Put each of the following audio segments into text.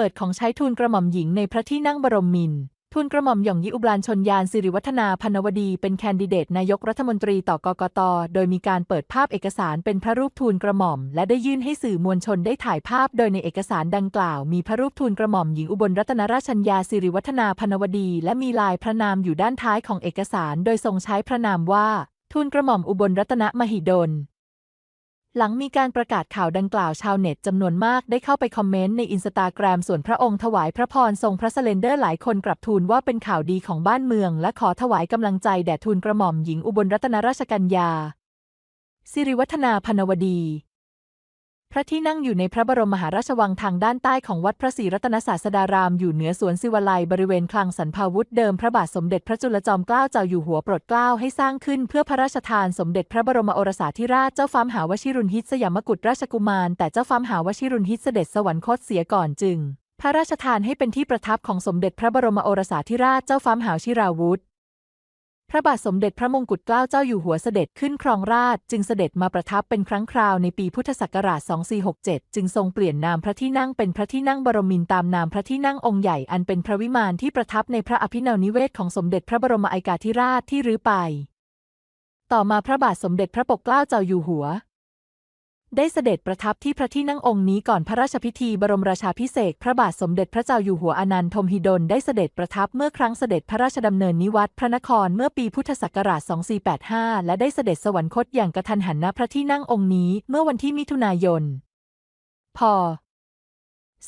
ปิดของใช้ทูลกระหม่อมหญิงในพระที่นั่งบรมมินทร์ทูลกระหม่อมหย่องยิอุบลานชนยานสิริวัฒนาพนวดีเป็นแคนดิเดตนายกรัฐมนตรีต่อกกต โดยมีการเปิดภาพเอกสารเป็นพระรูปทูลกระหม่อม และได้ยื่นให้สื่อมวลชนได้ถ่ายภาพ โดยในเอกสารดังกล่าว มีพระรูปทูลกระหม่อมหญิงอุบลรัตนราชัญญาสิริวัฒนาพนวดี และมีลายพระนามอยู่ด้านท้ายของเอกสาร โดยทรงใช้พระนามว่าทูลกระหม่อมอุบลรัตนมหิดล หลังมีการประกาศข่าวดังกล่าวชาวเน็ตจำนวนมากได้เข้าไปคอมเมนต์ในอินสตาแกรมส่วนพระองค์ถวายพระพรทรงพระสเลนเดอร์หลายคนกลับทูลว่าเป็นข่าวดีของบ้านเมือง และขอถวายกำลังใจแด่ทูลกระหม่อมหญิงอุบลรัตนราชกัญญาสิริวัฒนาพนวดี พระที่นั่งอยู่ในพระบรมมหาราชวังทางด้านใต้ของวัดพระศรีรัตนศาสดารามอยู่เหนือสวนศิวไลยบริเวณคลังสรรพาวุธเดิมพระบาทสมเด็จพระจุลจอมเกล้าเจ้าอยู่หัวโปรดเกล้าให้สร้างขึ้นเพื่อพระราชทานสมเด็จพระบรมโอรสาธิราชเจ้าฟ้ามหาวชิรุณฮิตสยามกุฎราชกุมาร แต่เจ้าฟ้ามหาวชิรุณฮิตเสด็จสวรรคตเสียก่อนจึง พระราชทานให้เป็นที่ประทับของสมเด็จพระบรมโอรสาธิราชเจ้าฟ้ามหาวชิราวุธ พระบาทสมเด็จพระมงกุฎเกล้าเจ้าอยู่หัวเสด็จขึ้นครองราชจึงเสด็จมาประทับเป็นครั้งคราวในปีพุทธศักราช 2467 จึงทรงเปลี่ยนนามพระที่นั่งเป็นพระที่นั่งบรมินตามนามพระที่นั่งองค์ใหญ่อันเป็นพระวิมานที่ประทับในพระอภินวนิเวศของสมเด็จพระบรมไอกาธิราชที่รื้อไป ต่อมาพระบาทสมเด็จพระปกเกล้าเจ้าอยู่หัว ได้เสด็จประทับที่พระที่นั่งองค์นี้ก่อนพระราชพิธีบรมราชาพิเศษพระบาทสมเด็จพระเจ้าอยู่หัวอนันทมหิดลได้เสด็จประทับเมื่อครั้งเสด็จพระราชดำเนินนิวัตรพระนครเมื่อปีพุทธศักราช 2485 และได้เสด็จสวรรคตอย่างกระทันหันณพระที่นั่งองค์นี้เมื่อวันที่มิถุนายน พ.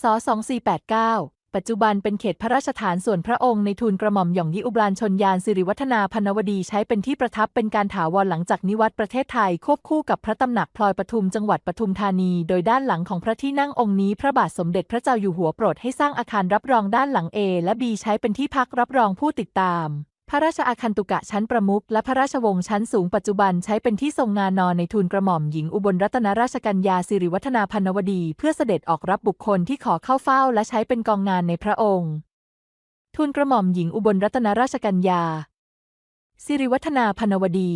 ศ.2489 ปัจจุบันเป็นเขตพระราชฐานส่วนพระองค์ในทูลกระหม่อมหย่องยิอุบลานชนยานสิริวัฒนาพนวดีใช้เป็นที่ประทับเป็นการถาวรหลังจากนิวัตรประเทศไทยควบคู่กับพระตำหนักพลอยปทุมจังหวัดปทุมธานี โดยด้านหลังของพระที่นั่งองค์นี้ พระบาทสมเด็จพระเจ้าอยู่หัวโปรดให้สร้างอาคารรับรองด้านหลัง A และ B ใช้เป็นที่พักรับรองผู้ติดตาม พระราชอาคันตุกะชั้นประมุขและพระราชวงศ์ชั้นสูงปัจจุบันใช้เป็นที่ทรงงานนอนในทูลกระหม่อมหญิงอุบลรัตนราชกัญญาสิริวัฒนาพนวดี เพื่อเสด็จออกรับบุคคลที่ขอเข้าเฝ้าและใช้เป็นกองงานในพระองค์ ทูลกระหม่อมหญิงอุบลรัตนราชกัญญาสิริวัฒนาพนวดี